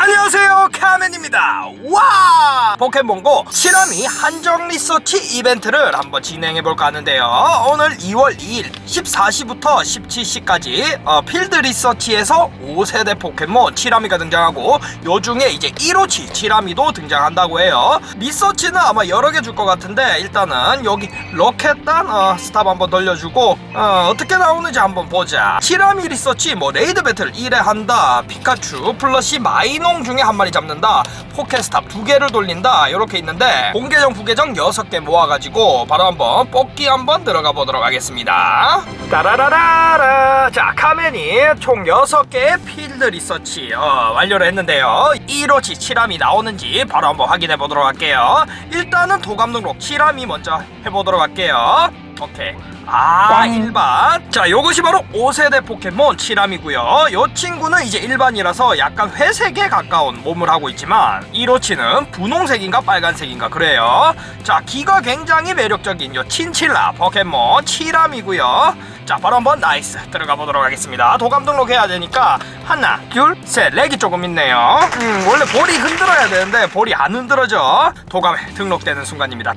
안녕하세요. 카 멘입니다. 와! 포켓몬고 치라미 한정 리서치 이벤트를 한번 진행해볼까 하는데요. 오늘 2월 2일 14시부터 17시까지 어, 필드 리서치에서 5세대 포켓몬 치라미가 등장하고 요 중에 이제 1호치 치라미도 등장한다고 해요. 리서치는 아마 여러 개 줄 것 같은데 일단은 여기 로켓단 어, 스탑 한번 돌려주고 어, 어떻게 나오는지 한번 보자. 치라미 리서치 뭐 레이드 배틀 1회 한다 피카츄 플러시 마이농 중에 한 마리 잡는다 포켓스탑 두 개를 돌린다. 이렇게 있는데 공계정 부계정 6개 모아가지고 바로 한번 뽑기 한번 들어가 보도록 하겠습니다. 따라라라라. 자 카멘이 총 6개의 필드 리서치 어, 완료를 했는데요. 1호치 치람이 나오는지 바로 한번 확인해 보도록 할게요. 일단은 도감 등록 치람이 먼저 해보도록 할게요. 오케이 아 꽝. 일반. 자 요것이 바로 5세대 포켓몬 치람이고요. 요 친구는 이제 일반이라서 약간 회색에 가까운 몸을 하고 있지만 1호치는 분홍색인가 빨간색인가 그래요. 자 기가 굉장히 매력적인 요 친칠라 포켓몬 치람이고요. 자 바로 한번 나이스 들어가 보도록 하겠습니다. 도감 등록해야 되니까 하나 둘 셋 렉이 조금 있네요. 음 원래 볼이 흔들어야 되는데 볼이 안 흔들어져. 도감에 등록되는 순간입니다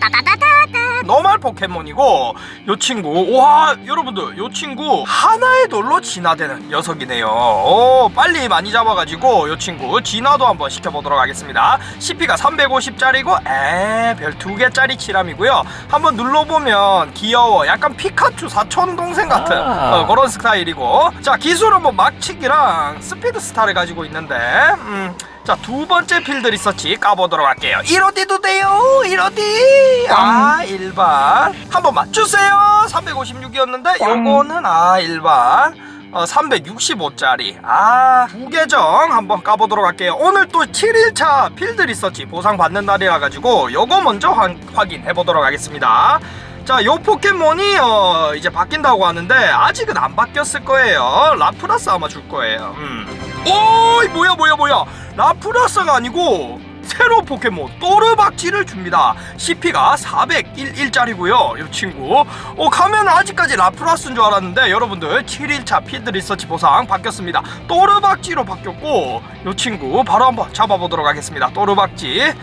노말 포켓몬이고 요 친구 와 여러분들 요 친구 하나의 돌로 진화되는 녀석이네요. 오 빨리 많이 잡아가지고 요 친구 진화도 한번 시켜보도록 하겠습니다. CP가 350짜리고 에별 두 개짜리 치람이고요. 한번 눌러보면 귀여워. 약간 피카츄 사촌 동생 같은 아. 어, 그런 스타일이고. 자 기술은 뭐 막치기랑 스피드 스타를 가지고 있는데 음 자, 두 번째 필드 리서치 까보도록 할게요. 1어디도 돼요, 1어디. 아, 일반. 한 번만 주세요. 356이었는데, 꽝. 요거는, 아, 일반. 어, 365짜리. 아, 두 계정 한번 까보도록 할게요. 오늘 또 7일차 필드 리서치 보상 받는 날이라 가지고, 요거 먼저 확, 확인해 보도록 하겠습니다. 자, 요 포켓몬이 어, 이제 바뀐다고 하는데 아직은 안 바뀌었을 거예요. 라프라스 아마 줄 거예요. 음. 오, 이 뭐야 뭐야 뭐야. 라프라스가 아니고 새로운 포켓몬 또르박지를 줍니다. CP가 401일짜리고요. 이 친구. 어, 가면 아직까지 라프라스인 줄 알았는데 여러분들 7일차 필드 리서치 보상 바뀌었습니다. 또르박지로 바뀌었고 이 친구 바로 한번 잡아보도록 하겠습니다. 또르박지.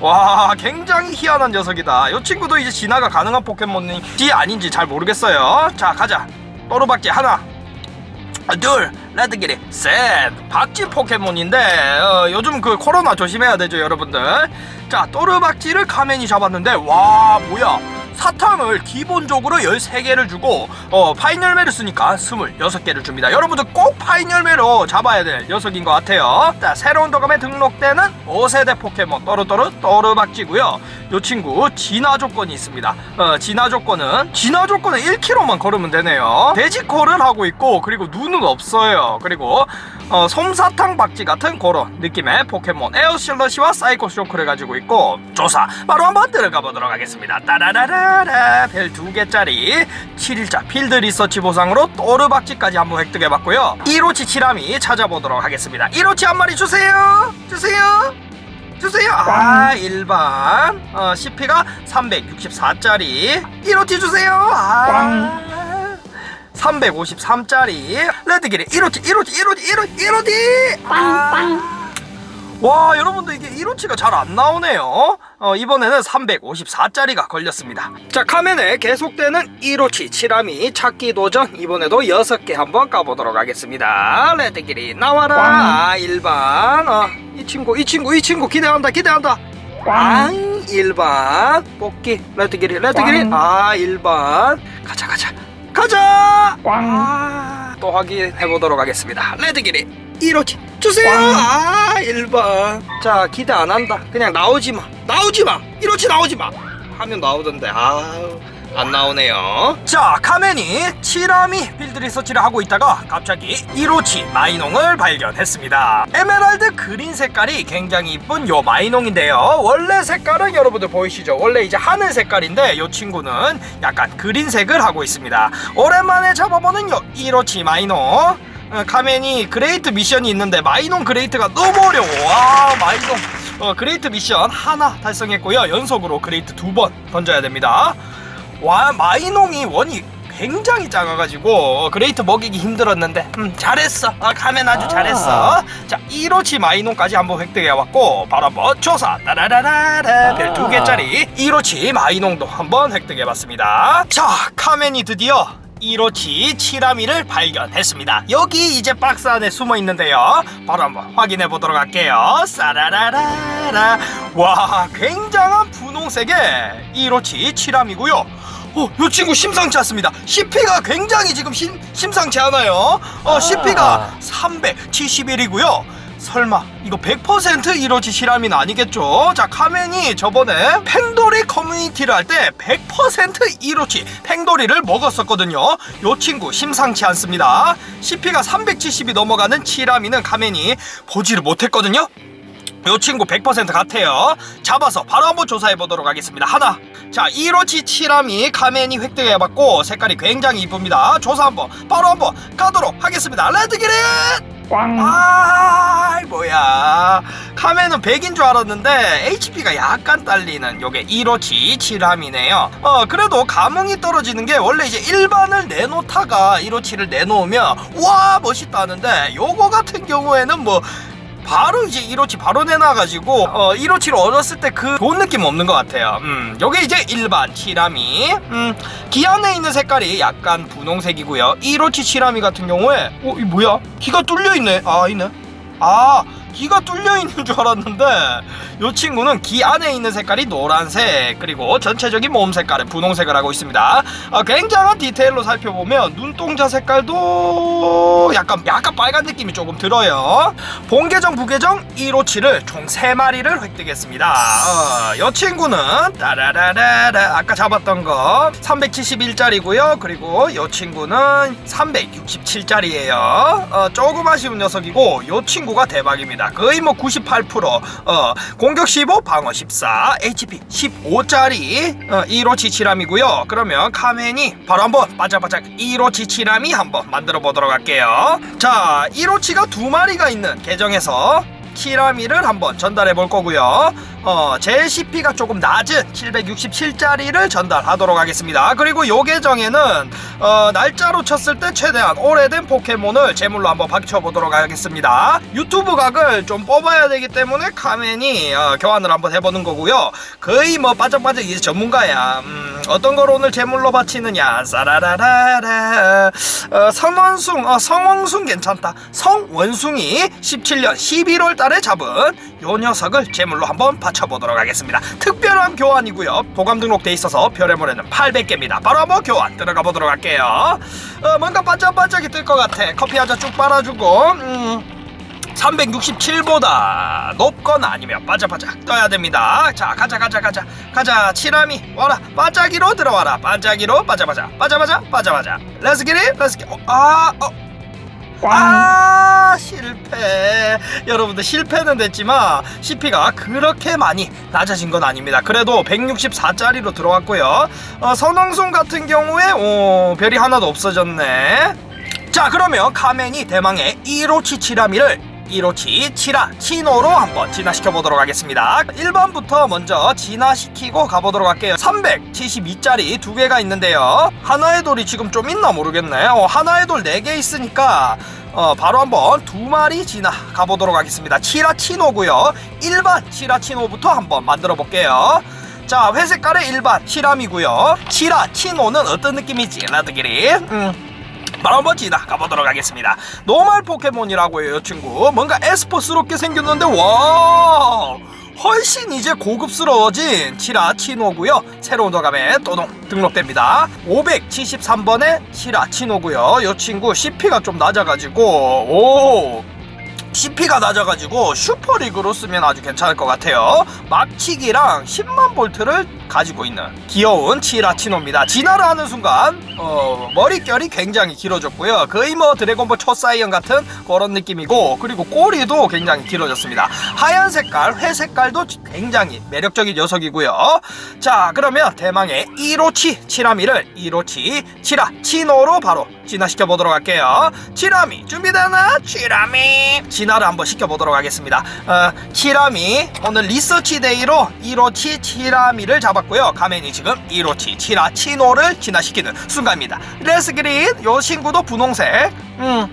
와 굉장히 희한한 녀석이다 이 친구도 이제 진화가 가능한 포켓몬인지 아닌지 잘 모르겠어요 자 가자 또르박지 하나 아, 둘 레드기리 셋 박쥐 포켓몬인데 어, 요즘 그 코로나 조심해야 되죠 여러분들. 자 또르박쥐를 카멘이 잡았는데 와 뭐야. 사탕을 기본적으로 13개를 주고 어, 파인 열매를 쓰니까 26개를 줍니다. 여러분들 꼭 파인 열매로 잡아야 될 녀석인 것 같아요. 자 새로운 도감에 등록되는 5세대 포켓몬 또르또르 또르박쥐고요 요 친구 진화 조건이 있습니다. 어, 진화 조건은 진화 조건은 1km만 걸으면 되네요. 돼지코를 하고 있고 그리고 눈은 없어요. 그리고 어, 솜사탕 박쥐 같은 그런 느낌의 포켓몬 에어실러시와 사이코 쇼크를 가지고 있고 조사 바로 한번 들어가 보도록 하겠습니다. 따라라라라 별 두 개짜리 7일차 필드 리서치 보상으로 또르 박쥐까지 한번 획득해봤고요. 1호치 치라미 찾아보도록 하겠습니다. 1호치 한 마리 주세요. 주세요 주세요. 아, 일반. 어, CP가 364짜리. 1호티 주세요. 아. 353짜리. 레드길이 1호티, 1호티, 1호티, 1호티, 1호티. 빵빵. 와, 여러분들 이게 1호치가 잘 안 나오네요. 어, 이번에는 354짜리가 걸렸습니다. 자, 카멘에 계속되는 1호치 치라미 찾기 도전. 이번에도 6개 한번 까보도록 하겠습니다. 레드길이 나와라. 꽝. 아, 일반. 어, 이 친구, 이 친구, 이 친구 기대한다, 기대한다. 꽝 1번 뽑기 레드기리 레드기리 꽝. 아 1번 가자 가자 가자 꽝. 아, 또 확인해 보도록 하겠습니다. 레드기리 1호치 주세요! 꽝. 아 1번 자 기대 안 한다. 그냥 나오지 마. 나오지 마! 1호치 나오지 마! 하면 나오던데. 아 안 나오네요. 자 카멘이 치라미 필드 리서치를 하고 있다가 갑자기 1호치 마이농을 발견했습니다. 에메랄드 그린 색깔이 굉장히 이쁜 요 마이농인데요. 원래 색깔은 여러분들 보이시죠? 원래 이제 하늘 색깔인데 요 친구는 약간 그린색을 하고 있습니다. 오랜만에 잡아보는 요 1호치 마이농. 어, 카멘이 그레이트 미션이 있는데 마이농 그레이트가 너무 어려워. 와 마이농. 어, 그레이트 미션 하나 달성했고요. 연속으로 그레이트 두 번 던져야 됩니다 와 마이농이 원이 굉장히 작아가지고 그레이트 먹이기 힘들었는데 음, 잘했어 아, 카멘 아주 잘했어 자 1호치 마이농까지 한번 획득해왔고 바로 한번 조사 따라라라라 별두 개짜리 1호치 마이농도 한번 획득해봤습니다 자 카멘이 드디어 1호치 치라미를 발견했습니다. 여기 이제 박스 안에 숨어 있는데요. 바로 한번 확인해 보도록 할게요. 싸라라라라. 와, 굉장한 분홍색의 1호치 치라미고요. 어, 이 친구 심상치 않습니다. CP가 굉장히 지금 심, 심상치 않아요. 어, 아. CP가 371이고요. 설마 이거 100% 1호치 시라미는 아니겠죠? 자 카멘이 저번에 팽돌이 커뮤니티를 할 때 100% 1호치 팽돌이를 먹었었거든요 요 친구 심상치 않습니다 CP가 370이 넘어가는 치라미는 카멘이 보지를 못했거든요 요 친구 100% 같아요. 잡아서 바로 한번 조사해 보도록 하겠습니다. 하나. 자, 1호치 치라미 카멘이 획득해 봤고 색깔이 굉장히 이쁩니다. 조사 한번 바로 한번 가도록 하겠습니다. 레드기릿! 꽝. 아, 뭐야. 카멘은 100인 줄 알았는데 HP가 약간 딸리는 요게 1호치 치람이네요. 어, 그래도 감흥이 떨어지는 게 원래 이제 일반을 내놓다가 1호치를 내놓으면 와, 멋있다 하는데 요거 같은 경우에는 뭐 바로 이제 1호치 바로 내놔가지고 어 1호치를 얻었을 때 그 좋은 느낌 없는 것 같아요. 음 요게 이제 일반 치라미. 음 기 안에 있는 색깔이 약간 분홍색이고요. 1호치 치라미 같은 경우에 어 이 뭐야? 기가 뚫려 있네. 아 있네. 아 기가 뚫려 있는 줄 알았는데 이 친구는 기 안에 있는 색깔이 노란색 그리고 전체적인 몸 색깔은 분홍색을 하고 있습니다. 아, 굉장한 디테일로 살펴보면 눈동자 색깔도 약간 약간 빨간 느낌이 조금 들어요. 본계정 부계정 1호치를 총 3마리를 획득했습니다. 어, 이 친구는 따라라라라 아까 잡았던 거 371짜리고요. 그리고 이 친구는 367짜리예요. 어, 조금 아쉬운 녀석이고 이 친구가 대박입니다 거의 뭐 98% 어, 공격 15 방어 14 HP 15짜리 어, 1호치 치람이고요. 그러면 카멘이 바로 한번 바짝바짝 1호치 치람이 한번 만들어 보도록 할게요. 자 1호치가 두 마리가 있는 계정에서 키라미를 한번 전달해 볼 거고요. 어, 제 CP가 조금 낮은 767짜리를 전달하도록 하겠습니다. 그리고 요 계정에는 어, 날짜로 쳤을 때 최대한 오래된 포켓몬을 제물로 한번 받쳐보도록 하겠습니다. 유튜브 각을 좀 뽑아야 되기 때문에 카멘이 어, 교환을 한번 해보는 거고요. 거의 뭐 빠짝빠짝 이제 전문가야. 음, 어떤 걸 오늘 제물로 바치느냐. 싸라라라라. 어, 성원숭, 어, 성원숭 괜찮다. 성원숭이 17년 11월 달에 잡은 요 녀석을 제물로 한번 바쳐보도록 하겠습니다. 특별한 교환이고요. 도감 등록돼 있어서 별의 모래는 800개입니다. 바로 한번 교환 들어가 보도록 할게요. 어, 뭔가 반짝반짝이 뜰 것 같아. 커피 한 잔 쭉 빨아주고. 음. 367보다 높거나 아니면 반짝반짝 떠야 됩니다. 자, 가자, 가자, 가자, 가자. 치라미 와라. 반짝이로 들어와라. 반짝이로 빠져바자, 빠져바자, 빠져바자. 렛츠 기릿, 렛츠 기. 어, 아, 어. 꽝. 아 실패 여러분들 실패는 됐지만 CP가 그렇게 많이 낮아진 건 아닙니다. 그래도 164짜리로 들어왔고요. 어, 선왕순 같은 경우에 오, 별이 하나도 없어졌네. 자 그러면 카멘이 대망의 1호치 치라미를 1호치 치라 치노로 한번 진화시켜 보도록 하겠습니다. 1번부터 먼저 진화시키고 가보도록 할게요. 372짜리 두 개가 있는데요. 하나의 돌이 지금 좀 있나 모르겠네. 어, 하나의 돌 4개 있으니까 어, 바로 한번 두 마리 진화 가보도록 하겠습니다 치라 치노고요 일반 치라 치노부터 한번 만들어 볼게요 자 회색깔의 일반 치람이고요 치라 치노는 어떤 느낌이지 라드기리 음. 바로 한번 지나가 보도록 하겠습니다. 노말 포켓몬이라고 해요, 이 친구. 뭔가 에스포스럽게 생겼는데, 와! 훨씬 이제 고급스러워진 치라 치노고요. 새로운 도감에 또동 등록됩니다. 573번의 치라 치노고요. 이 친구 CP가 좀 낮아가지고, 오! CP가 낮아가지고 슈퍼리그로 쓰면 아주 괜찮을 것 같아요. 막치기랑 10만 볼트를 가지고 있는 귀여운 치라치노입니다. 진화를 하는 순간 어, 머릿결이 굉장히 길어졌고요. 거의 뭐 드래곤볼 초사이언 같은 그런 느낌이고 그리고 꼬리도 굉장히 길어졌습니다. 하얀 색깔, 회 색깔도 굉장히 매력적인 녀석이고요. 자 그러면 대망의 1호치 치라미를 1호치 치라 치노로 바로 진화시켜 보도록 할게요. 치라미 준비되나? 치라미 진화를 한번 시켜 보도록 하겠습니다. 어, 치라미 오늘 리서치 데이로 이로치 치라미를 잡았고요. 가면이 지금 이로치 치라 치노를 진화시키는 순간입니다. 레스 그린 요 친구도 분홍색. 음.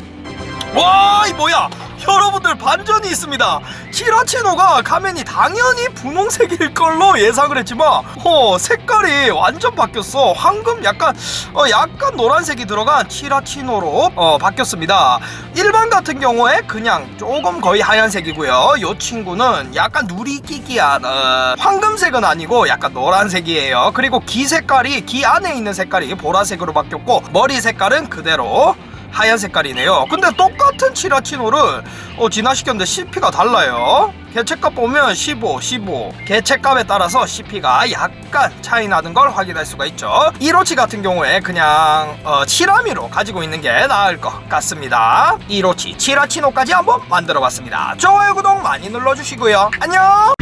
와, 이 뭐야? 여러분들 반전이 있습니다. 키라치노가 가면이 당연히 분홍색일 걸로 예상을 했지만, 어, 색깔이 완전 바뀌었어. 황금 약간, 어, 약간 노란색이 들어간 키라치노로 어, 바뀌었습니다. 일반 같은 경우에 그냥 조금 거의 하얀색이고요. 이 친구는 약간 누리끼기한 어, 황금색은 아니고 약간 노란색이에요. 그리고 귀 색깔이 귀 안에 있는 색깔이 보라색으로 바뀌었고 머리 색깔은 그대로 하얀 색깔이네요. 근데 똑같은 치라치노를 어, 진화시켰는데 CP가 달라요. 개체값 보면 15, 15. 개체값에 따라서 CP가 약간 차이 나는 걸 확인할 수가 있죠. 이로치 같은 경우에 그냥 어, 치라미로 가지고 있는 게 나을 것 같습니다. 이로치, 치라치노까지 한번 만들어 봤습니다. 좋아요, 구독 많이 눌러주시고요. 안녕!